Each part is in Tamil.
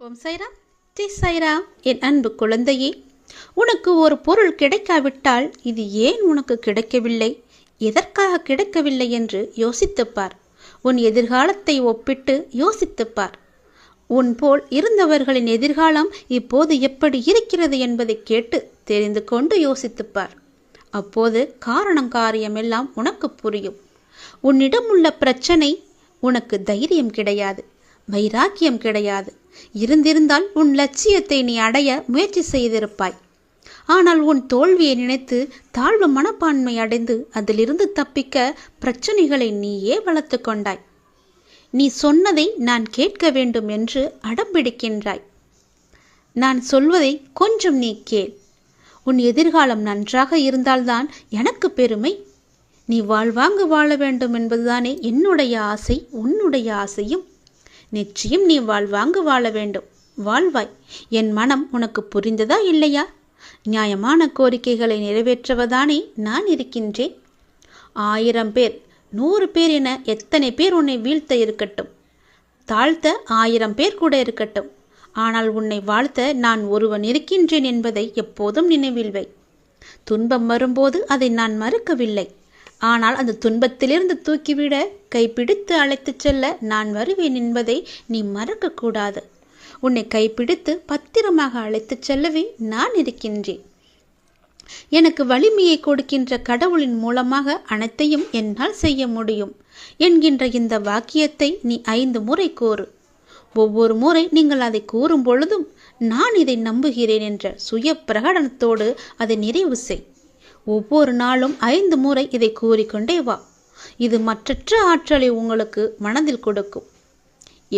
ஓம் சைராம் ஜெய் சைராம் என் அன்பு குழந்தையே உனக்கு ஒரு பொருள் கிடைக்காவிட்டால் இது ஏன் உனக்கு கிடைக்கவில்லை? எதற்காக கிடைக்கவில்லை என்று யோசித்துப்பார் உன் எதிர்காலத்தை ஒப்பிட்டு யோசித்துப்பார் உன் போல் இருந்தவர்களின் எதிர்காலம் இப்போது எப்படி இருக்கிறது என்பதை கேட்டு தெரிந்து கொண்டு யோசித்துப்பார் அப்போது காரணம் காரியமெல்லாம் உனக்கு புரியும். உன்னிடம் உள்ள பிரச்சனை உனக்கு தைரியம் கிடையாது வைராக்கியம் கிடையாது. இருந்திருந்தால் உன் லட்சியத்தை நீ அடைய முயற்சி செய்திருப்பாய். ஆனால் உன் தோல்வியை நினைத்து தாழ்வு மனப்பான்மை அடைந்து அதிலிருந்து தப்பிக்க பிரச்சனைகளை நீயே வளர்த்து கொண்டாய். நீ சொன்னதை நான் கேட்க வேண்டும் என்று அடம்பிடிக்கின்றாய். நான் சொல்வதை கொஞ்சம் நீ கேள். உன் எதிர்காலம் நன்றாக இருந்தால்தான் எனக்கு பெருமை. நீ வாழ்வாங்கு வாழ வேண்டும் என்பதுதானே என்னுடைய ஆசை உன்னுடைய ஆசையும். நிச்சயம் நீ வாழ்வாங்கு வாழ வேண்டும். வாழ்வாய் என் மனம் உனக்கு புரிந்ததா இல்லையா? நியாயமான கோரிக்கைகளை நிறைவேற்றவதானே நான் இருக்கின்றேன். ஆயிரம் பேர் நூறு பேர் என எத்தனை பேர் உன்னை வீழ்த்த இருக்கட்டும். தாழ்த்த ஆயிரம் பேர் கூட இருக்கட்டும். ஆனால் உன்னை வாழ்த்த நான் ஒருவன் இருக்கின்றேன் என்பதை எப்போதும் நினைவில் வை. துன்பம் வரும்போது அதை நான் மறுக்கவில்லை. ஆனால் அந்த துன்பத்திலிருந்து தூக்கிவிட கைப்பிடித்து அழைத்துச் செல்ல நான் வருவேன் என்பதை நீ மறக்கக்கூடாது. உன்னை கைப்பிடித்து பத்திரமாக அழைத்துச் செல்லவே நான் இருக்கின்றேன். எனக்கு வலிமையை கொடுக்கின்ற கடவுளின் மூலமாக அனைத்தையும் என்னால் செய்ய முடியும் என்கின்ற இந்த வாக்கியத்தை நீ ஐந்து முறை கூறு. ஒவ்வொரு முறை நீங்கள் அதை கூறும் பொழுதும் நான் இதை நம்புகிறேன் என்ற சுய பிரகடனத்தோடு அதை நிறைவு செய். ஒவ்வொரு நாளும் ஐந்து முறை இதை கூறிக்கொண்டே வா. இது மற்றற்ற ஆற்றலை உங்களுக்கு மனதில் கொடுக்கும்.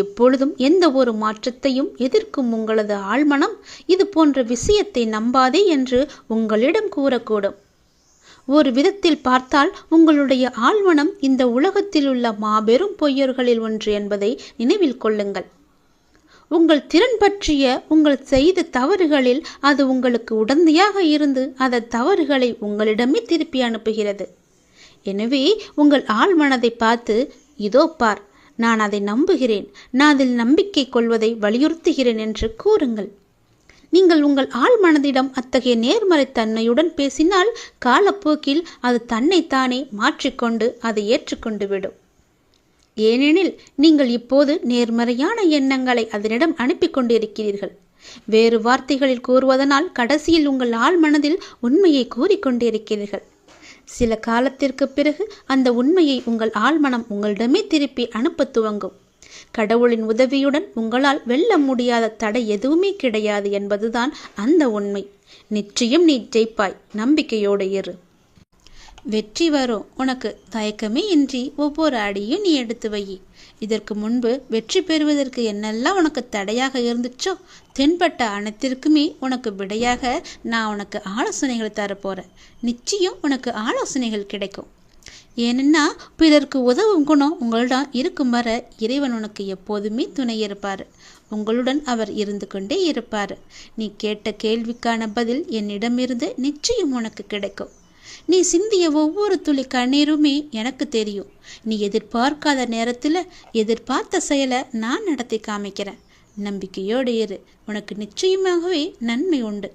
எப்பொழுதும் எந்த ஒரு மாற்றத்தையும் எதிர்க்கும் உங்களது ஆழ்மனம் இது போன்ற விஷயத்தை நம்பாதே என்று உங்களிடம் கூறக்கூடும். ஒரு விதத்தில் பார்த்தால் உங்களுடைய ஆழ்மனம் இந்த உலகத்தில் உள்ள மாபெரும் பொய்யர்களில் ஒன்று என்பதை நினைவில் கொள்ளுங்கள். உங்கள் திறன் பற்றிய உங்கள் செய்த தவறுகளில் அது உங்களுக்கு உடந்தையாக இருந்து அந்த தவறுகளை உங்களிடமே திருப்பி அனுப்புகிறது. எனவே உங்கள் ஆழ்மனதை பார்த்து இதோ பார் நான் அதை நம்புகிறேன். நான் அதில் நம்பிக்கை கொள்வதை வலியுறுத்துகிறேன் என்று கூறுங்கள். நீங்கள் உங்கள் ஆழ்மனதிடம் அத்தகைய நேர்மறை தன்மையுடன் பேசினால் காலப்போக்கில் அது தன்னைத்தானே மாற்றிக்கொண்டு அதை ஏற்றுக்கொண்டு விடும். ஏனெனில் நீங்கள் இப்போது நேர்மறையான எண்ணங்களை அதனிடம் அனுப்பி கொண்டிருக்கிறீர்கள். வேறு வார்த்தைகளில் கூறுவதனால் கடைசியில் உங்கள் ஆழ்மனதில் உண்மையை கூறிக்கொண்டிருக்கிறீர்கள் சில காலத்திற்கு பிறகு அந்த உண்மையை உங்கள் ஆழ்மனம் உங்களிடமே திருப்பி அனுப்ப துவங்கும். கடவுளின் உதவியுடன் உங்களால் வெல்ல முடியாத தடை எதுவுமே கிடையாது என்பதுதான் அந்த உண்மை. நிச்சயம் நீ ஜெயிப்பாய். நம்பிக்கையோடு இரு. வெற்றி வரும். உனக்கு தயக்கமே இன்றி ஒவ்வொரு அடியும் நீ எடுத்து வை. இதற்கு முன்பு வெற்றி பெறுவதற்கு என்னெல்லாம் உனக்கு தடையாக இருந்துச்சோ தென்பட்ட அனைத்திற்குமே உனக்கு விடையாக நான் உனக்கு ஆலோசனைகள் தரப்போகிறேன் நிச்சயம் உனக்கு ஆலோசனைகள் கிடைக்கும். ஏனென்னா பிறருக்கு உதவும் குணம் உங்களிடம் இருக்கும் வர இறைவன் உனக்கு எப்போதுமே துணை இருப்பார். உங்களுடன் அவர் இருந்து கொண்டே இருப்பார். நீ கேட்ட கேள்விக்கான பதில் என்னிடமிருந்து நிச்சயம் உனக்கு கிடைக்கும். நீ சிந்திய ஒவ்வொரு துளி கண்ணீருமே எனக்கு தெரியும். நீ எதிர்பார்க்காத நேரத்தில் எதிர்பார்த்த செயலை நான் நடத்தி காமிக்கிறேன். நம்பிக்கையோடு இரு. உனக்கு நிச்சயமாகவே நன்மை உண்டு.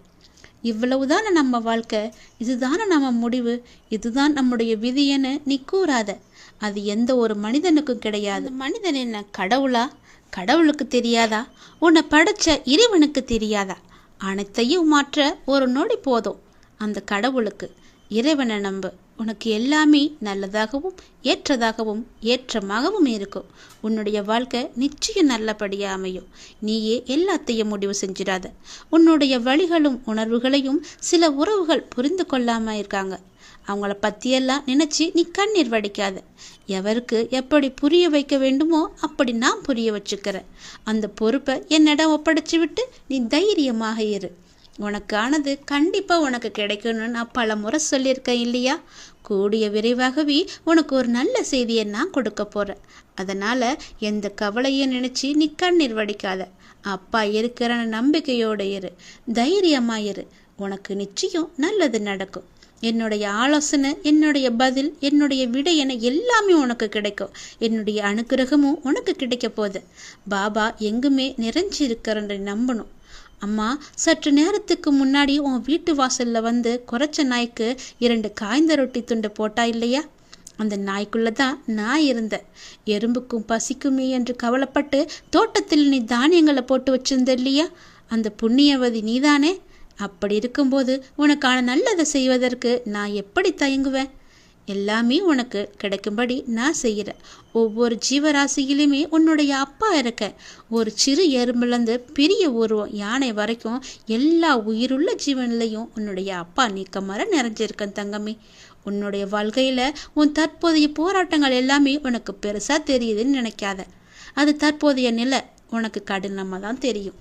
இவ்வளவுதான நம்ம வாழ்க்கை? இதுதான நம்ம முடிவு? இதுதான் நம்முடைய விதின்னு நீ கூறாத. அது எந்த ஒரு மனிதனுக்கும் கிடையாது. மனிதன் என்ன கடவுளா? கடவுளுக்கு தெரியாதா? உன்னை படைச்ச இறைவனுக்கு தெரியாதா? அனைத்தையும் மாற்ற ஒரு நொடி போதும். அந்த கடவுளுக்கு. இறைவனை நம்பு. உனக்கு எல்லாமே நல்லதாகவும் ஏற்றதாகவும் ஏற்றமாகவும் இருக்கும். உன்னுடைய வாழ்க்கை நிச்சயம் நல்லபடியாக அமையும். நீயே எல்லாத்தையும் முடிவு செஞ்சிடாத. உன்னுடைய வழிகளும் உணர்வுகளையும் சில உறவுகள் புரிந்து கொள்ளாமல் இருக்காங்க. அவங்கள பற்றியெல்லாம் நினச்சி நீ கண்ணீர் வடிக்காத. எவருக்கு எப்படி புரிய வைக்க வேண்டுமோ அப்படி நான் புரிய வச்சுக்கிறேன். அந்த பொறுப்பை என்னிடம் ஒப்படைச்சி விட்டு நீ தைரியமாக இரு. உனக்கானது கண்டிப்பாக உனக்கு கிடைக்கணும்னு நான் பல முறை சொல்லியிருக்கேன் இல்லையா? கூடிய விரைவாகவே உனக்கு ஒரு நல்ல செய்தியை நான் கொடுக்க போகிறேன் அதனால் எந்த கவலையும் நினச்சி நீ கண்ணீர் வடிக்காத. அப்பா இருக்கிறன்னு நம்பிக்கையோடு இரு. தைரியமாக இரு. உனக்கு நிச்சயம் நல்லது நடக்கும். என்னுடைய ஆலோசனை என்னுடைய பதில் என்னுடைய விடை என எல்லாமே உனக்கு கிடைக்கும். என்னுடைய அனுக்கிரகமும் உனக்கு கிடைக்க போகுது. பாபா எங்குமே நிறைஞ்சிருக்கிறன்ற நம்பணும். அம்மா சற்று நேரத்துக்கு முன்னாடி உன் வீட்டு வாசல்ல வந்து குறைச்ச நாய்க்கு இரண்டு காய்ந்த ரொட்டி துண்டு போட்டா இல்லையா? அந்த நாய்க்குள்ள தான் நான் இருந்தேன். எறும்புக்கும் பசிக்குமே என்று கவலைப்பட்டு தோட்டத்தில் நீ தானியங்களை போட்டு வச்சிருந்த இல்லையா? அந்த புண்ணியவதி நீதானே? அப்படி இருக்கும்போது உனக்கான நல்லதை செய்வதற்கு நான் எப்படி தயங்குவேன்? எல்லாமே உனக்கு கிடைக்கும்படி நான் செய்கிறேன். ஒவ்வொரு ஜீவராசியிலுமே உன்னுடைய அப்பா இருக்க. ஒரு சிறு எறும்புலேருந்து பெரிய உருவம் யானை வரைக்கும் எல்லா உயிருள்ள ஜீவன்லையும் உன்னுடைய அப்பா நீக்கமர நிறைஞ்சிருக்கேன் தங்கமே. உன்னுடைய வாழ்க்கையில் உன் தற்போதைய போராட்டங்கள் எல்லாமே உனக்கு பெருசாக தெரியுதுன்னு நினைக்காத. அது தற்போதைய நிலை உனக்கு கடினமாக தான் தெரியும்.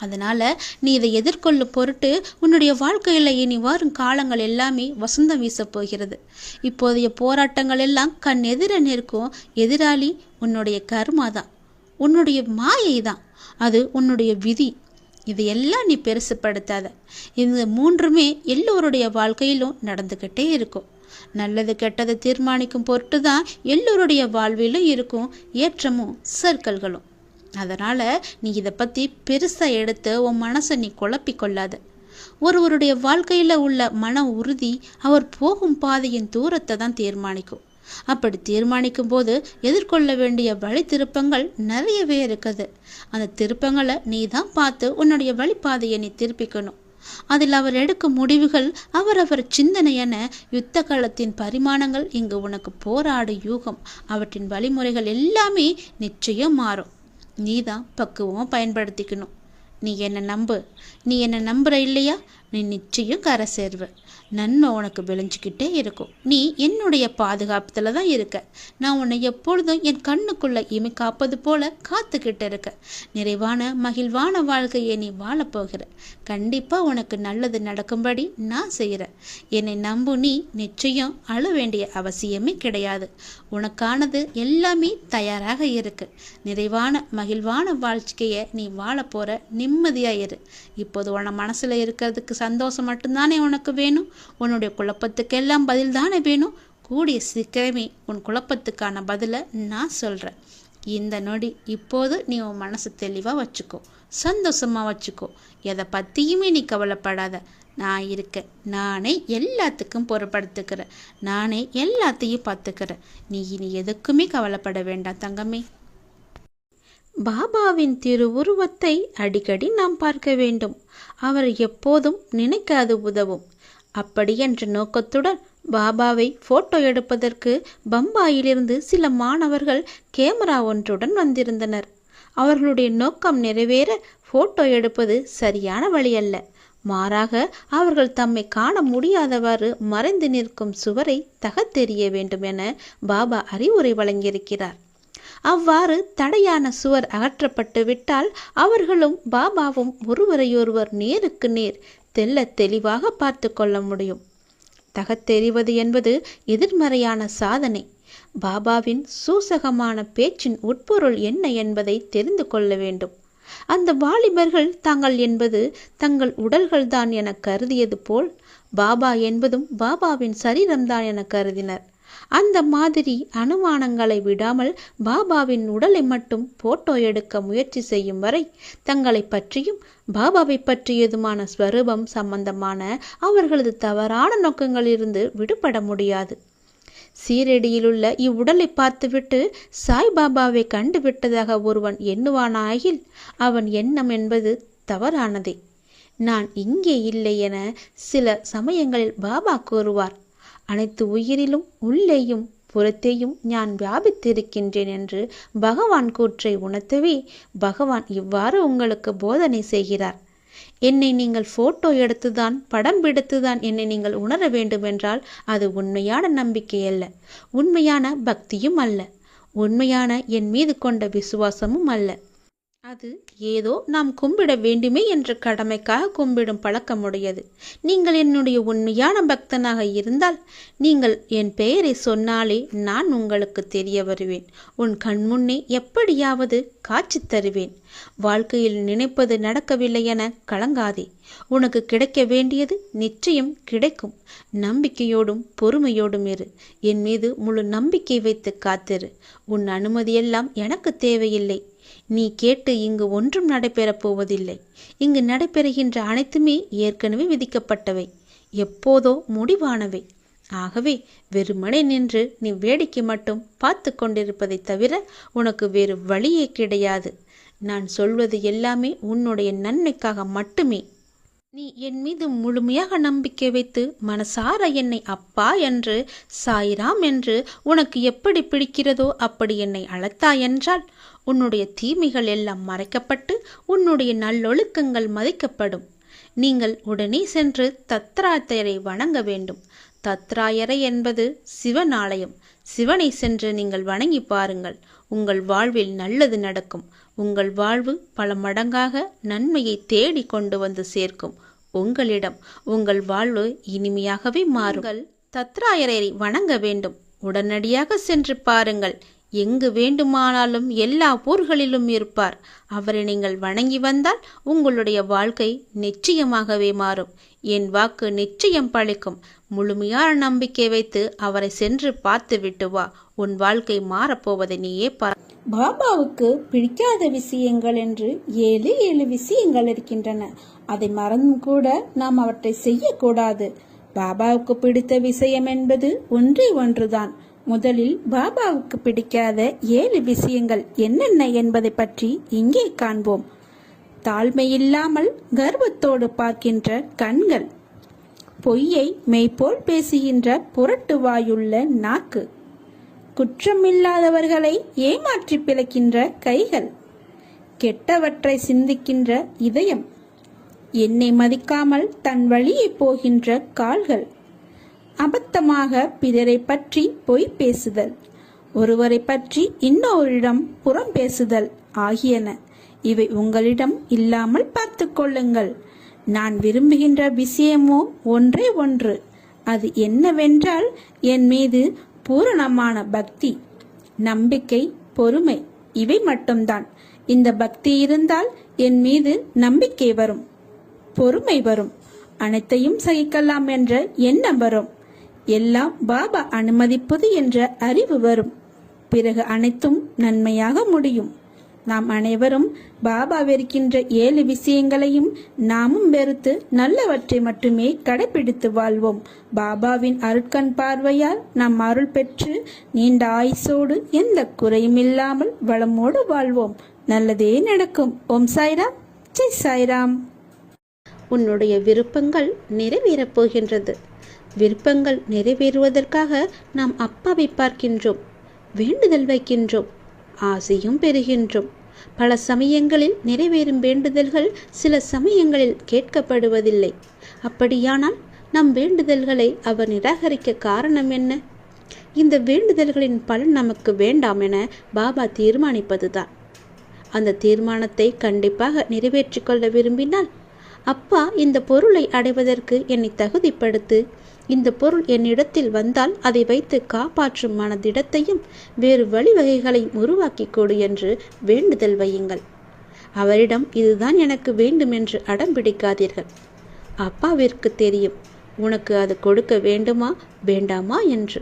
அதனால் நீ இதை எதிர்கொள்ளும் பொருட்டு உன்னுடைய வாழ்க்கையில் இனி வரும் காலங்கள் எல்லாமே வசந்தம் வீசப் போகிறது. இப்போதைய போராட்டங்கள் எல்லாம் கண் எதிர நிற்கும். எதிராளி உன்னுடைய கர்மா தான். உன்னுடைய மாயை தான். அது உன்னுடைய விதி. இதையெல்லாம் நீ பெருசுப்படுத்தாத. இந்த மூன்றுமே எல்லோருடைய வாழ்க்கையிலும் நடந்துக்கிட்டே இருக்கும். நல்லது கெட்டதை தீர்மானிக்கும் பொருட்டு தான் எல்லோருடைய வாழ்விலும் இருக்கும். ஏற்றமும் சர்க்கல்களும். அதனால் நீ இதை பற்றி பெருசாக எடுத்து உன் மனசை நீ குழப்பிக்கொள்ளாத ஒருவருடைய வாழ்க்கையில் உள்ள மன உறுதி அவர் போகும் பாதையின் தூரத்தை தான் தீர்மானிக்கும். அப்படி தீர்மானிக்கும் போது எதிர்கொள்ள வேண்டிய வழி திருப்பங்கள் நிறையவே இருக்குது. அந்த திருப்பங்களை நீ தான் பார்த்து உன்னுடைய வழிபாதையை நீ திருப்பிக்கணும். அதில் அவர் எடுக்கும் முடிவுகள் அவரவர் சிந்தனை என யுத்த காலத்தின் பரிமாணங்கள் இங்கு உனக்கு போராடு யூகம். அவற்றின் வழிமுறைகள் எல்லாமே நிச்சயம் மாறும். நீ தான் பக்குவமாக பயன்படுத்திக்கணும். நீ என்னை நம்பு. நீ என்னை நம்புற இல்லையா? நீ நிச்சயம் கரை சேர்வ. நன்மை உனக்கு விளைஞ்சிக்கிட்டே இருக்கும். நீ என்னுடைய பாதுகாப்பத்தில் தான் இருக்க. நான் உன்னை எப்பொழுதும் என் கண்ணுக்குள்ள இமை காப்பது போல காத்துக்கிட்டு இருக்க. நிறைவான மகிழ்வான வாழ்க்கையை நீ வாழப்போகிற கண்டிப்பாக உனக்கு நல்லது நடக்கும்படி நான் செய்கிறேன் என்னை நம்பு நீ நிச்சயம் அழ வேண்டிய அவசியமே கிடையாது. உனக்கானது எல்லாமே தயாராக இருக்கு. நிறைவான மகிழ்வான வாழ்க்கையை நீ வாழ போகிற நிம்மதியாக இரு. இப்போது உன மனசில் இருக்கிறதுக்கு சந்தோஷம் மட்டும்தானே உனக்கு வேணும்? உன்னுடைய குழப்பத்துக்கெல்லாம் பதில் தானே வேணும்? கூடிய சீக்கிரமே உன் குழப்பத்துக்கான பதிலை நான் சொல்கிறேன் இந்த நொடி இப்போது நீ உன் மனசு தெளிவாக வச்சுக்கோ. சந்தோஷமாக வச்சுக்கோ. எதை பற்றியுமே நீ கவலைப்படாத. நான் இருக்கேன். நானே எல்லாத்துக்கும் பொறுப்படுத்துக்கிறேன் நானே எல்லாத்தையும் பார்த்துக்கிறேன். நீ இனி எதுக்குமே கவலைப்பட வேண்டாம் தங்கமே. பாபாவின் திருவுருவத்தை அடிக்கடி நாம் பார்க்க வேண்டும். அவர் எப்போதும் நினைக்காது உதவும். அப்படி என்ற நோக்கத்துடன் பாபாவை போட்டோ எடுப்பதற்கு பம்பாயிலிருந்து சில மாணவர்கள் கேமரா ஒன்றுடன் வந்திருந்தனர். அவர்களுடைய நோக்கம் நிறைவேற போட்டோ எடுப்பது சரியான வழியல்ல. மாறாக அவர்கள் தம்மை காண முடியாதவாறு மறைந்து நிற்கும் சுவரை தகத்தெறிய வேண்டும் என பாபா அறிவுரை வழங்கியிருக்கிறார். அவ்வாறு தடையான சுவர் அகற்றப்பட்டு விட்டால் அவர்களும் பாபாவும் ஒருவரையொருவர் நேருக்கு நேர் தெல்ல தெளிவாக பார்த்து கொள்ள முடியும். தகத்தெறிவது என்பது எதிர்மறையான சாதனை. பாபாவின் சூசகமான பேச்சின் உட்பொருள் என்ன என்பதை தெரிந்து கொள்ள வேண்டும். அந்த வாலிபர்கள் தாங்கள் என்பது தங்கள் உடல்கள்தான் என கருதியது போல் பாபா என்பதும் பாபாவின் சரீரம்தான் என கருதினர். அந்த மாதிரி அனுமானங்களை விடாமல் பாபாவின் உடலை மட்டும் போட்டோ எடுக்க முயற்சி செய்யும் வரை தங்களை பற்றியும் பாபாவை பற்றியதுமான ஸ்வரூபம் சம்பந்தமான அவர்களது தவறான நோக்கங்களிலிருந்து விடுபட முடியாது. சீரடியிலுள்ள இவ்வுடலை பார்த்துவிட்டு சாய்பாபாவை கண்டுவிட்டதாக ஒருவன் எண்ணுவானாயில் அவன் எண்ணம் என்பது தவறானதே. நான் இங்கே இல்லை என சில சமயங்களில் பாபா கூறுவார். அனைத்து உயிரிலும் உள்ளேயும் புறத்தையும் நான் வியாபித்திருக்கின்றேன் என்று பகவான் கூற்றை உணர்த்தவே பகவான் இவ்வாறு உங்களுக்கு போதனை செய்கிறார். என்னை நீங்கள் போட்டோ எடுத்துதான் படம் பிடித்துதான் என்னை நீங்கள் உணர வேண்டுமென்றால் அது உண்மையான நம்பிக்கை அல்ல. உண்மையான பக்தியும் அல்ல. உண்மையான என் மீது கொண்ட விசுவாசமும் அல்ல. அது ஏதோ நாம் கும்பிட வேண்டுமே என்ற கடமைக்காக கும்பிடும் பழக்கமுடையது. நீங்கள் என்னுடைய உண்மையான பக்தனாக இருந்தால் நீங்கள் என் பெயரை சொன்னாலே நான் உங்களுக்கு தெரிய வருவேன். உன் கண்முன்னே எப்படியாவது காட்சி தருவேன். வாழ்க்கையில் நினைப்பது நடக்கவில்லை என கலங்காதே. உனக்கு கிடைக்க வேண்டியது நிச்சயம் கிடைக்கும். நம்பிக்கையோடும் பொறுமையோடும் இரு. என் மீது முழு நம்பிக்கை வைத்து காத்திரு. உன் அனுமதியெல்லாம் எனக்கு தேவையில்லை. நீ கேட்டு இங்கு ஒன்றும் நடைபெறப் போவதில்லை. இங்கு நடைபெறுகின்ற அனைத்துமே ஏற்கனவே விதிக்கப்பட்டவை. எப்போதோ முடிவானவை. ஆகவே வெறுமனே நின்று நீ வேடிக்கை மட்டும் பார்த்து கொண்டிருப்பதைத் தவிர உனக்கு வேறு வழியே கிடையாது. நான் சொல்வது எல்லாமே உன்னுடைய நன்மைக்காக மட்டுமே. நீ என் மீது முழுமையாக நம்பிக்கை வைத்து மனசார என்னை அப்பா என்று சாய்ராம் என்று உனக்கு எப்படி பிடிக்கிறதோ அப்படி என்னை அழைத்தாய் என்றால் உன்னுடைய தீமைகள் எல்லாம் மறைக்கப்பட்டு உன்னுடைய நல்லொழுக்கங்கள் மதிக்கப்படும். நீங்கள் உடனே சென்று தத்ராத்தையரை வணங்க வேண்டும். தத்ராயரை என்பது சிவன் ஆலயம் சிவனை சென்று நீங்கள் வணங்கி பாருங்கள். உங்கள் வாழ்வில் நல்லது நடக்கும். உங்கள் வாழ்வு பல மடங்காக நன்மையை தேடி கொண்டு வந்து சேர்க்கும். உங்களிடம் உங்கள் வாழ்வு இனிமையாகவே மாறுங்கள் தத்ராயரை வணங்க வேண்டும். உடனடியாக சென்று பாருங்கள். எங்கு வேண்டுமானாலும் எல்லா ஊர்களிலும் இருப்பார். அவரை நீங்கள் வணங்கி வந்தால் உங்களுடைய வாழ்க்கை நிச்சயமாகவே மாறும். என் வாக்கு நிச்சயம் பழிக்கும். முழுமையான நம்பிக்கை வைத்து அவரை சென்று பார்த்து விட்டு வா. உன் வாழ்க்கை மாறப்போவதை நீயே பார் பாபாவுக்கு பிடிக்காத விஷயங்கள் என்று ஏழு ஏழு விஷயங்கள் இருக்கின்றன. அதை மறந்தும் கூட நாம் அவற்றை செய்யக்கூடாது. பாபாவுக்கு பிடித்த விஷயம் என்பது ஒன்றே ஒன்றுதான். முதலில் பாபாவுக்கு பிடிக்காத ஏழு விஷயங்கள் என்னென்ன என்பதை பற்றி இங்கே காண்போம். தாழ்மையில்லாமல் கர்வத்தோடு பார்க்கின்ற கண்கள். பொய்யை மெய்போல் பேசுகின்ற புரட்டு வாயுள்ள நாக்கு. குற்றமில்லாதவர்களை ஏமாற்றி பிழைக்கின்ற கைகள். கெட்டவற்றை சிந்திக்கின்ற இதயம். என்னை மதிக்காமல் தன் வழியே போகின்ற கால்கள். அபத்தமாக பிறரை பற்றி பொய் பேசுதல். ஒருவரை பற்றி இன்னொருடம் புறம் பேசுதல் ஆகியன. இவை உங்களிடம் இல்லாமல் பார்த்து கொள்ளுங்கள். நான் விரும்புகின்ற விஷயமோ ஒன்றே ஒன்று. அது என்னவென்றால் என் மீது பூரணமான பக்தி நம்பிக்கை பொறுமை இவை மட்டும்தான். இந்த பக்தி இருந்தால் என் மீது நம்பிக்கை வரும் பொறுமை வரும். அனைத்தையும் சகிக்கலாம் என்ற எண்ணம் வரும். எல்லாம் பாபா அனுமதிப்பது என்ற அறிவு வரும். பிறகு அனைத்தும் நன்மையாக முடியும். நாம் அனைவரும் பாபா வெறுக்கின்ற ஏழு விஷயங்களையும் நாமும் வெறுத்து நல்லவற்றை மட்டுமே கடைபிடித்து வாழ்வோம். பாபாவின் அருட்கண் பார்வையால் நாம் அருள் பெற்று நீண்ட ஆயுசோடு எந்த குறையும் இல்லாமல் வளமோடு வாழ்வோம். நல்லதே நடக்கும். ஓம் சாய்ராம். ஜெய் சாய்ராம். உன்னுடைய விருப்பங்கள் நிறைவேறப் போகின்றது. விருப்பங்கள் நிறைவேறுவதற்காக நாம் அப்பாவை பார்க்கின்றோம் வேண்டுதல் வைக்கின்றோம் ஆசையும் பெறுகின்றோம். பல சமயங்களில் நிறைவேறும் வேண்டுதல்கள் சில சமயங்களில் கேட்கப்படுவதில்லை. அப்படியானால் நம் வேண்டுதல்களை அவர் நிராகரிக்க காரணம் என்ன? இந்த வேண்டுதல்களின் பலன் நமக்கு வேண்டாம் என பாபா தீர்மானிப்பதுதான். அந்த தீர்மானத்தை கண்டிப்பாக நிறைவேற்றிக் கொள்ள விரும்பினால் அப்பா இந்த பொருளை அடைவதற்கு என்னை தகுதிப்படுத்து இந்த பொருள் என்னிடத்தில் வந்தால் அதை வைத்து காப்பாற்றும் மனதிடத்தையும் வேறு வழிவகைகளையும் உருவாக்கி கொடு என்று வேண்டுதல் வையுங்கள். அவரிடம் இதுதான் எனக்கு வேண்டும் என்று அடம் பிடிக்காதீர்கள். அப்பாவிற்கு தெரியும் உனக்கு அது கொடுக்க வேண்டுமா வேண்டாமா என்று.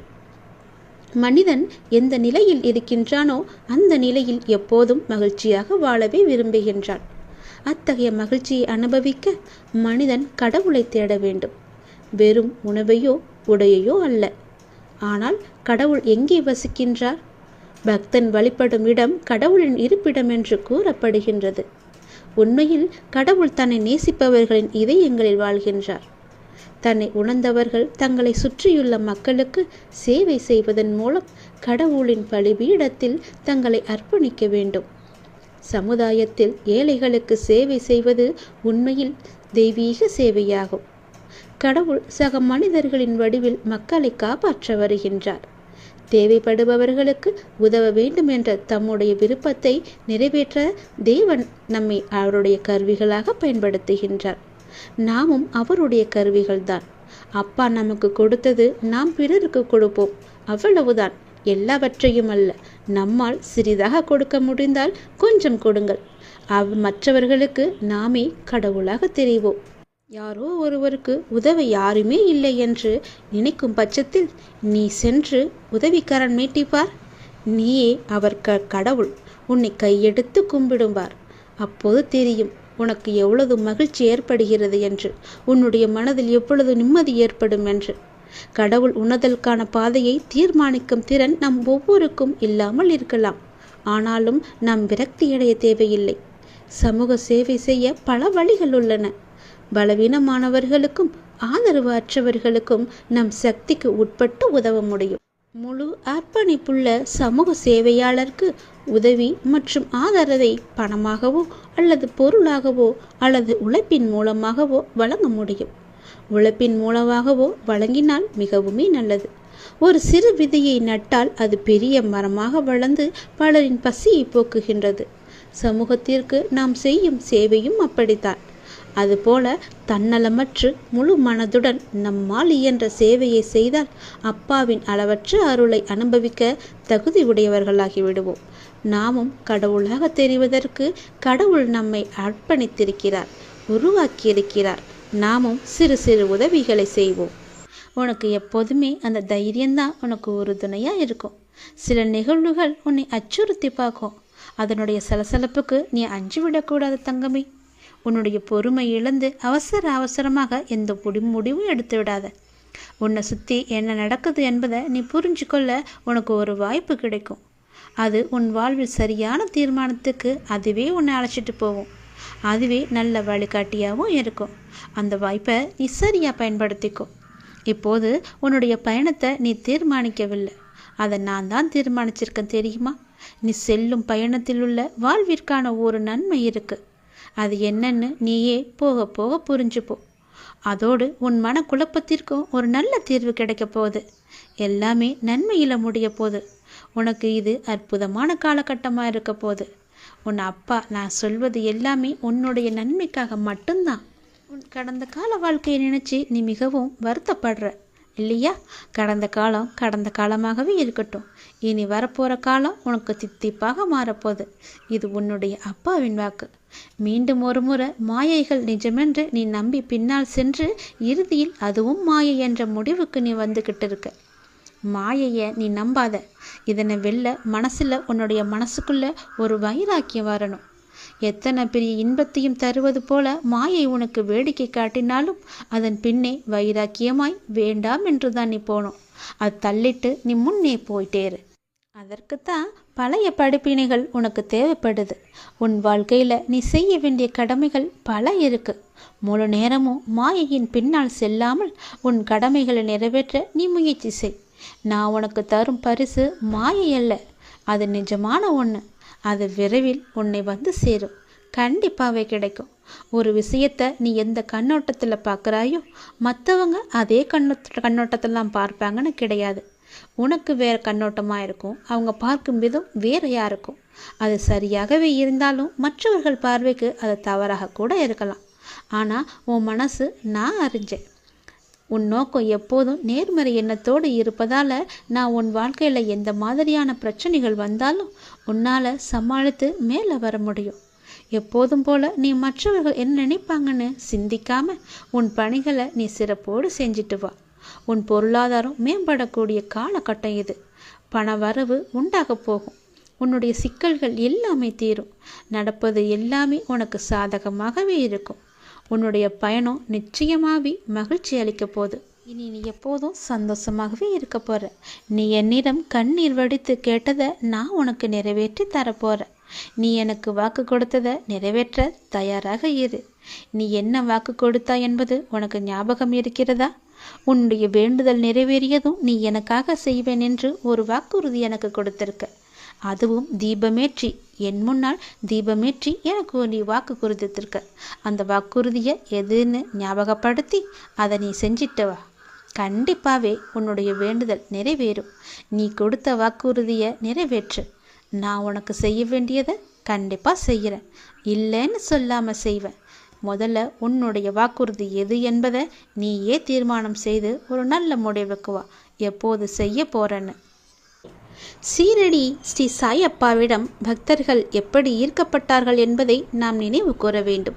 மனிதன் எந்த நிலையில் இருக்கின்றானோ அந்த நிலையில் எப்போதும் மகிழ்ச்சியாக வாழவே விரும்புகின்றான். அத்தகைய மகிழ்ச்சியை அனுபவிக்க மனிதன் கடவுளை தேட வேண்டும். வெறும் உணவையோ உடையையோ அல்ல. ஆனால் கடவுள் எங்கே வசிக்கின்றார்? பக்தன் வழிபடும் இடம் கடவுளின் இருப்பிடம் என்று கூறப்படுகின்றது. உண்மையில் கடவுள் தன்னை நேசிப்பவர்களின் இதயங்களில் வாழ்கின்றார். தன்னை உணர்ந்தவர்கள் தங்களை சுற்றியுள்ள மக்களுக்கு சேவை செய்வதன் மூலம் கடவுளின் பலிபீடத்தில் தங்களை அர்ப்பணிக்க வேண்டும். சமுதாயத்தில் ஏழைகளுக்கு சேவை செய்வது உண்மையில் தெய்வீக சேவையாகும். கடவுள் சக மனிதர்களின் வடிவில் மக்களை காப்பாற்ற வருகின்றார். தேவைப்படுபவர்களுக்கு உதவ வேண்டும் என்ற தம்முடைய விருப்பத்தை நிறைவேற்ற தேவன் நம்மை அவருடைய கருவிகளாக பயன்படுத்துகின்றார். நாமும் அவருடைய கருவிகள்தான். அப்பா நமக்கு கொடுத்தது நாம் பிறருக்கு கொடுப்போம். அவ்வளவுதான். எல்லாவற்றையும் அல்ல. நம்மால் சிறிதாக கொடுக்க முடிந்தால் கொஞ்சம் கொடுங்கள். அவ் மற்றவர்களுக்கு நாமே கடவுளாக தெரிவோம். யாரோ ஒருவருக்கு உதவ யாருமே இல்லை என்று நினைக்கும் பட்சத்தில் நீ சென்று உதவிக்காரன் மீட்டிப்பார். நீயே அவர் க கடவுள் உன்னை கையெடுத்து கும்பிடும்பார் அப்போது தெரியும் உனக்கு எவ்வளவு மகிழ்ச்சி ஏற்படுகிறது என்று உன்னுடைய மனதில் எவ்வளவு நிம்மதி ஏற்படும் என்று. கடவுள் உணர்தலுக்கான பாதையை தீர்மானிக்கும் திறன் நம் ஒவ்வொருக்கும் இல்லாமல் இருக்கலாம். ஆனாலும் நாம் விரக்தியடைய தேவையில்லை. சமூக சேவை செய்ய பல வழிகள் உள்ளன. பலவீனமானவர்களுக்கும் ஆதரவு அற்றவர்களுக்கும் நம் சக்திக்கு உட்பட்டு உதவ முடியும். முழு அர்ப்பணிப்புள்ள சமூக சேவையாளருக்கு உதவி மற்றும் ஆதரவை பணமாகவோ அல்லது பொருளாகவோ அல்லது உழைப்பின் மூலமாகவோ வழங்க முடியும். உழைப்பின் மூலமாகவோ வழங்கினால் மிகவுமே நல்லது. ஒரு சிறு விதையை நட்டால் அது பெரிய மரமாக வளர்ந்து பலரின் பசியை போக்குகின்றது. சமூகத்திற்கு நாம் செய்யும் சேவையும் அப்படித்தான். அதுபோல தன்னலமற்று முழு மனதுடன் நம்மால் இயன்ற சேவையை செய்தால் அப்பாவின் அளவற்ற அருளை அனுபவிக்க தகுதி உடையவர்களாகி விடுவோம். நாமும் கடவுளாக தெரிவதற்கு கடவுள் நம்மை அர்ப்பணித்திருக்கிறார் உருவாக்கியிருக்கிறார். நாமும் சிறு சிறு உதவிகளை செய்வோம். உனக்கு எப்போதுமே அந்த தைரியம்தான் உனக்கு உறுதுணையாக இருக்கும். சில நிகழ்வுகள் உன்னை அச்சுறுத்தி பார்க்கும். அதனுடைய சலசலப்புக்கு நீ அஞ்சு விடக்கூடாது தங்கமே. உன்னுடைய பொறுமை இழந்து அவசர அவசரமாக எந்த முடி முடிவும் எடுத்து விடாத. உன்னை சுற்றி என்ன நடக்குது என்பதை நீ புரிஞ்சுக்கொள்ள உனக்கு ஒரு வாய்ப்பு கிடைக்கும். அது உன் வாழ்வில் சரியான தீர்மானத்துக்கு அதுவே உன்னை அழைச்சிட்டு போகும். அதுவே நல்ல வழிகாட்டியாகவும் இருக்கும். அந்த வாய்ப்பை நீ சரியாக பயன்படுத்திக்கோ. இப்போது உன்னுடைய பயணத்தை நீ தீர்மானிக்கவில்லை. அதை நான் தான் தீர்மானிச்சிருக்கேன் தெரியுமா? நீ செல்லும் பயணத்தில் உள்ள வாழ்விற்கான ஒரு நன்மை இருக்குது அது என்னன்னு நீயே போக போக புரிஞ்சுப்போ. அதோடு உன் மன குழப்பத்திற்கும் ஒரு நல்ல தீர்வு கிடைக்க போகுது. எல்லாமே நன்மையில் முடிய போகுது. உனக்கு இது அற்புதமான காலகட்டமாக இருக்க போகுது. உன் அப்பா நான் சொல்வது எல்லாமே உன்னுடைய நன்மைக்காக மட்டும்தான். உன் கடந்த கால வாழ்க்கையை நினச்சி நீ மிகவும் வருத்தப்படுற இல்லையா? கடந்த காலம் கடந்த காலமாகவே இருக்கட்டும். இனி வரப்போகிற காலம் உனக்கு தித்திப்பாக மாறப்போகுது இது உன்னுடைய அப்பாவின் வாக்கு. மீண்டும் ஒரு முறை மாயைகள் நிஜமென்று நீ நம்பி பின்னால் சென்று இறுதியில் அதுவும் மாயை என்ற முடிவுக்கு நீ வந்துக்கிட்டு இருக்க. மாயையை நீ நம்பாத. இதனை வெல்ல மனசில் உன்னுடைய மனசுக்குள்ள ஒரு வைராக்கியம் வரணும். எத்தனை பெரிய இன்பத்தையும் தருவது போல மாயை உனக்கு வேடிக்கை காட்டினாலும் அதன் பின்னே வைராக்கியமாய் வேண்டாம் என்று தான் நீ போனோம் அது தள்ளிட்டு நீ முன்னே போயிட்டேரு அதற்குத்தான் பழைய படிப்பினைகள் உனக்கு தேவைப்படுது. உன் வாழ்க்கையில் நீ செய்ய வேண்டிய கடமைகள் பல இருக்கு. முழு நேரமும் மாயையின் பின்னால் செல்லாமல் உன் கடமைகளை நிறைவேற்ற நீ முயற்சி செய். நான் உனக்கு தரும் பரிசு மாயை அல்ல அது நிஜமான ஒன்று அது விரைவில் உன்னை வந்து சேரும். கண்டிப்பாகவே கிடைக்கும். ஒரு விஷயத்தை நீ எந்த கண்ணோட்டத்தில் பார்க்குறாயோ மற்றவங்க அதே கண்ணோட்ட கண்ணோட்டத்தில் தான் பார்ப்பாங்கன்னு கிடையாது. உனக்கு வேறு கண்ணோட்டமாக இருக்கும். அவங்க பார்க்கும் விதம் வேறையாக இருக்கும். அது சரியாகவே இருந்தாலும் மற்றவர்கள் பார்வைக்கு அது தவறாக கூட இருக்கலாம். ஆனால் உன் மனசு நான் அறிஞ்சேன். உன் நோக்கம் எப்போதும் நேர்மறை எண்ணத்தோடு இருப்பதால் நான் உன் வாழ்க்கையில் எந்த மாதிரியான பிரச்சனைகள் வந்தாலும் உன்னால் சமாளித்து மேலே வர முடியும். எப்போதும் போல நீ மற்றவர்கள் என்ன நினைப்பாங்கன்னு சிந்திக்காம உன் பணிகளை நீ சிறப்போடு செஞ்சுட்டு வா. உன் பொருளாதாரம் மேம்படக்கூடிய காலகட்டம் இது. பண வரவு உண்டாக போகும். உன்னுடைய சிக்கல்கள் எல்லாமே தீரும். நடப்பது எல்லாமே உனக்கு சாதகமாகவே இருக்கும். உன்னுடைய பயணம் நிச்சயமாகவே மகிழ்ச்சி அளிக்க போகுது. இனி நீ எப்போதும் சந்தோஷமாகவே இருக்க போகிற நீ என்னிடம் கண்ணீர் வடித்து கேட்டதை நான் உனக்கு நிறைவேற்றி தரப்போகிற நீ எனக்கு வாக்கு கொடுத்ததை நிறைவேற்ற தயாராக இரு. நீ என்ன வாக்கு கொடுத்தா என்பது உனக்கு ஞாபகம் இருக்கிறதா? உன்னுடைய வேண்டுதல் நிறைவேறியதும் நீ எனக்காக செய்வேன் என்று ஒரு வாக்குறுதி எனக்கு கொடுத்திருக்க. அதுவும் தீபமேற்றி. என் முன்னால் தீபமேற்றி எனக்கு நீ வாக்கு குறித்திருக்க அந்த வாக்குறுதியை எதுன்னு ஞாபகப்படுத்தி அதை நீ செஞ்சிட்டவா வா. உன்னுடைய வேண்டுதல் நிறைவேறும். நீ கொடுத்த வாக்குறுதியை நிறைவேற்று. நான் உனக்கு செய்ய வேண்டியதை கண்டிப்பாக செய்கிறேன் இல்லைன்னு சொல்லாமல் செய்வேன். முதல்ல உன்னுடைய வாக்குறுதி எது என்பதை நீயே தீர்மானம் செய்து ஒரு நல்ல முடிவுக்கு வா. எப்போது செய்ய போறேன்னு. சீரடி ஸ்ரீ சாயப்பாவிடம் பக்தர்கள் எப்படி ஈர்க்கப்பட்டார்கள் என்பதை நாம் நினைவு கூற வேண்டும்.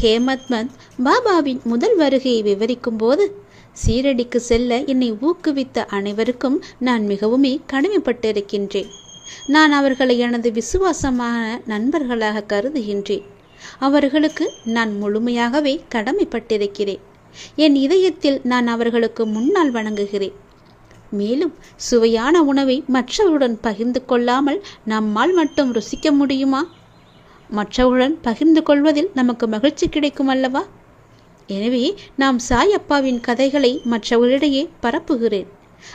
ஹேமத்மந்த் பாபாவின் முதல் வருகையை விவரிக்கும் போது சீரடிக்கு செல்ல என்னை ஊக்குவித்த அனைவருக்கும் நான் மிகவுமே கடமைப்பட்டிருக்கின்றேன். நான் அவர்களை எனது விசுவாசமான நண்பர்களாக கருதுகின்றேன். அவர்களுக்கு நான் முழுமையாகவே கடமைப்பட்டிருக்கிறேன். என் இதயத்தில் நான் அவர்களுக்கு முன்னால் வணங்குகிறேன். மேலும் சுவையான உணவை மற்றவருடன் பகிர்ந்து கொள்ளாமல் நம்மால் மட்டும் ருசிக்க முடியுமா? மற்றவருடன் பகிர்ந்து கொள்வதில் நமக்கு மகிழ்ச்சி கிடைக்கும் அல்லவா? எனவே நாம் சாய் அப்பாவின் கதைகளை மற்றவர்களிடையே பரப்புகிறேன்.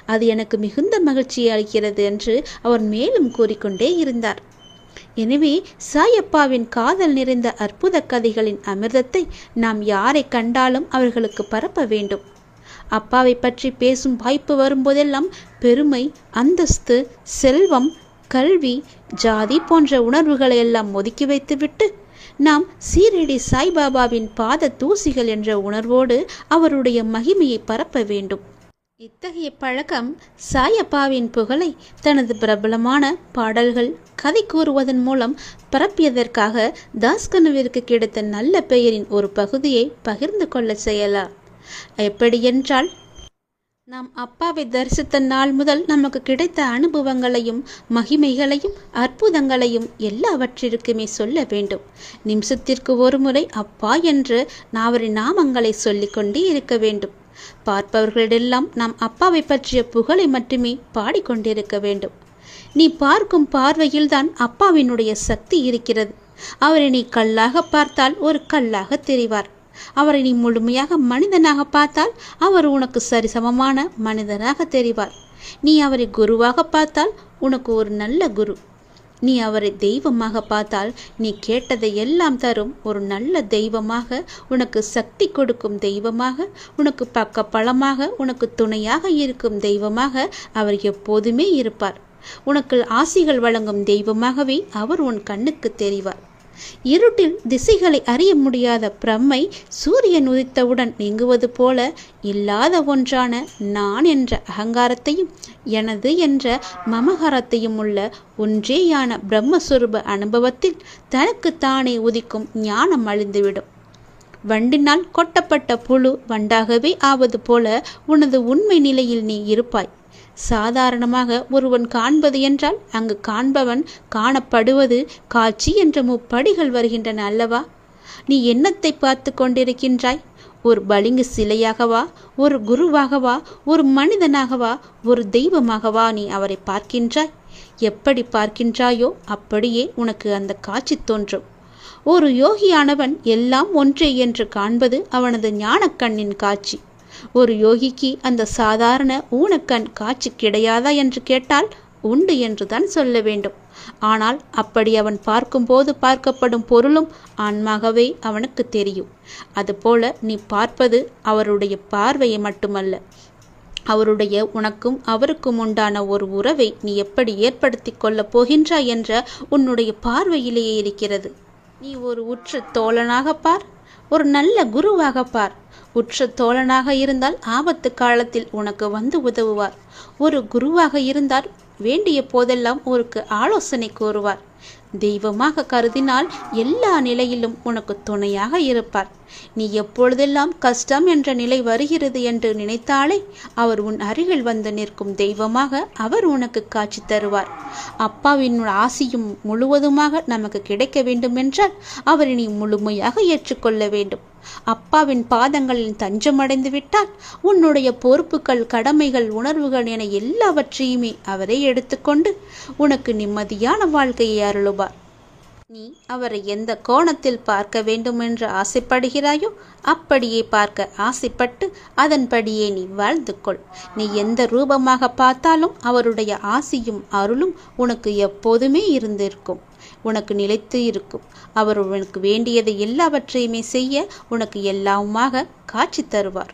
அது எனக்கு மிகுந்த மகிழ்ச்சி அளிக்கிறது என்று அவர் மேலும் கூறிக்கொண்டே இருந்தார். எனவே சாயப்பாவின் காதல் நிறைந்த அற்புத கதைகளின் அமிர்தத்தை நாம் யாரை கண்டாலும் அவர்களுக்கு பரப்ப வேண்டும். அப்பாவை பற்றி பேசும் வாய்ப்பு வரும்போதெல்லாம் பெருமை அந்தஸ்து செல்வம் கல்வி ஜாதி போன்ற உணர்வுகளை எல்லாம் ஒதுக்கி வைத்துவிட்டு நாம் சீரடி சாய்பாபாவின் பாத தூசிகள் என்ற உணர்வோடு அவருடைய மகிமையை பரப்ப வேண்டும். இத்தகைய பழக்கம் சாயப்பாவின் புகழை தனது பிரபலமான பாடல்கள் கதை கூறுவதன் மூலம் பரப்பியதற்காக தாஸ்கனுவிற்கு கிடைத்த நல்ல பெயரின் ஒரு பகுதியை பகிர்ந்து கொள்ள செய்யலாம். எப்படியென்றால் நாம் அப்பாவை தரிசித்த நாள் முதல் நமக்கு கிடைத்த அனுபவங்களையும் மகிமைகளையும் அற்புதங்களையும் எல்லாவற்றிற்குமே சொல்ல வேண்டும். நிமிஷத்திற்கு ஒரு முறை அப்பா என்று நாவரின் நாமங்களை சொல்லிக்கொண்டே இருக்க வேண்டும். பார்ப்பவர்களிடெல்லாம் நாம் அப்பாவை பற்றிய புகழை மட்டுமே பாடிக்கொண்டிருக்க வேண்டும். நீ பார்க்கும் பார்வையில்தான் அப்பாவினுடைய சக்தி இருக்கிறது. அவரை நீ கல்லாக பார்த்தால் ஒரு கல்லாக தெரிவார். அவரை நீ முழுமையாக மனிதனாக பார்த்தால் அவர் உனக்கு சரிசமமான மனிதனாக தெரிவார். நீ அவரை குருவாக பார்த்தால் உனக்கு ஒரு நல்ல குரு. நீ அவரை தெய்வமாக பார்த்தால் நீ கேட்டதை எல்லாம் தரும். ஒரு நல்ல தெய்வமாக உனக்கு சக்தி கொடுக்கும் தெய்வமாக உனக்கு பக்க பலமாக உனக்கு துணையாக இருக்கும் தெய்வமாக அவர் எப்போதுமே இருப்பார். உனக்கு ஆசிகள் வழங்கும் தெய்வமாகவே அவர் உன் கண்ணுக்கு தெரிவார். இருட்டில் திசைகளை அறிய முடியாத பிரம்மை சூரியன் உதித்தவுடன் நீங்குவது போல இல்லாத ஒன்றான நான் என்ற அகங்காரத்தையும் எனது என்ற மமகாரத்தையும் உள்ள ஒன்றேயான பிரம்மஸ்வரூப அனுபவத்தில் தனக்கு தானே உதிக்கும் ஞானம் அழிந்துவிடும். வண்டினால் கொட்டப்பட்ட புழு வண்டாகவே ஆவது போல உனது உண்மை நிலையில் நீ இருப்பாய். சாதாரணமாக ஒருவன் காண்பது என்றால் அங்கு காண்பவன் காணப்படுவது காட்சி என்ற முப்படிகள் வருகின்றன அல்லவா? நீ என்னத்தை பார்த்து கொண்டிருக்கின்றாய்? ஒரு பளிங்கு சிலையாகவா? ஒரு குருவாகவா? ஒரு மனிதனாகவா? ஒரு தெய்வமாகவா நீ அவரை பார்க்கின்றாய்? எப்படி பார்க்கின்றாயோ அப்படியே உனக்கு அந்த காட்சி தோன்றும். ஒரு யோகியானவன் எல்லாம் ஒன்றே என்று காண்பது அவனது ஞானக்கண்ணின் காட்சி. ஒரு யோகிக்கு அந்த சாதாரண ஊனக்கண் காட்சி கிடையாதா என்று கேட்டால் உண்டு என்றுதான் சொல்ல வேண்டும். ஆனால் அப்படி அவன் பார்க்கும்போது பார்க்கப்படும் பொருளும் ஆன்மாகவே அவனுக்கு தெரியும். அதுபோல நீ பார்ப்பது அவருடைய பார்வையை மட்டுமல்ல அவருடைய உனக்கும் அவருக்கும் உண்டான ஒரு உறவை நீ எப்படி ஏற்படுத்தி கொள்ளப் போகின்றாய் என்ற உன்னுடைய பார்வையிலேயே இருக்கிறது. நீ ஒரு உற்ற தோழனாக பார் ஒரு நல்ல குருவாக பார். உற்ற தோழனாக இருந்தால் ஆபத்து காலத்தில் உனக்கு வந்து உதவுவார். ஒரு குருவாக இருந்தால் வேண்டிய போதெல்லாம் உனக்கு ஆலோசனை கூறுவார். தெய்வமாக கருதினால் எல்லா நிலையிலும் உனக்கு துணையாக இருப்பார். நீ எப்பொழுதெல்லாம் கஷ்டம் என்ற நிலை வருகிறது என்று நினைத்தாலே அவர் உன் அருகில் வந்து நிற்கும் தெய்வமாக அவர் உனக்கு காட்சி தருவார். அப்பாவின் ஆசியும் முழுவதுமாக நமக்கு கிடைக்க வேண்டுமென்றால் அவரை நீ முழுமையாக ஏற்றுக்கொள்ள வேண்டும். அப்பாவின் பாதங்களில் தஞ்சமடைந்து விட்டால் உன்னுடைய பொறுப்புகள் கடமைகள் உணர்வுகள் என எல்லாவற்றையுமே அவரே எடுத்துக்கொண்டு உனக்கு நிம்மதியான வாழ்க்கையை அருளுவார். நீ அவரை எந்த கோணத்தில் பார்க்க வேண்டும் என்று ஆசைப்படுகிறாயோ அப்படியே பார்க்க ஆசைப்பட்டு அதன்படியே நீ வாழ்ந்து கொள் நீ எந்த ரூபமாக பார்த்தாலும் அவருடைய ஆசியும் அருளும் உனக்கு எப்போதுமே இருந்திருக்கும். உனக்கு நிலைத்து இருக்கும். அவர் உனக்கு வேண்டியதை எல்லாவற்றையுமே செய்ய உனக்கு எல்லாவுமாக காட்சி தருவார்.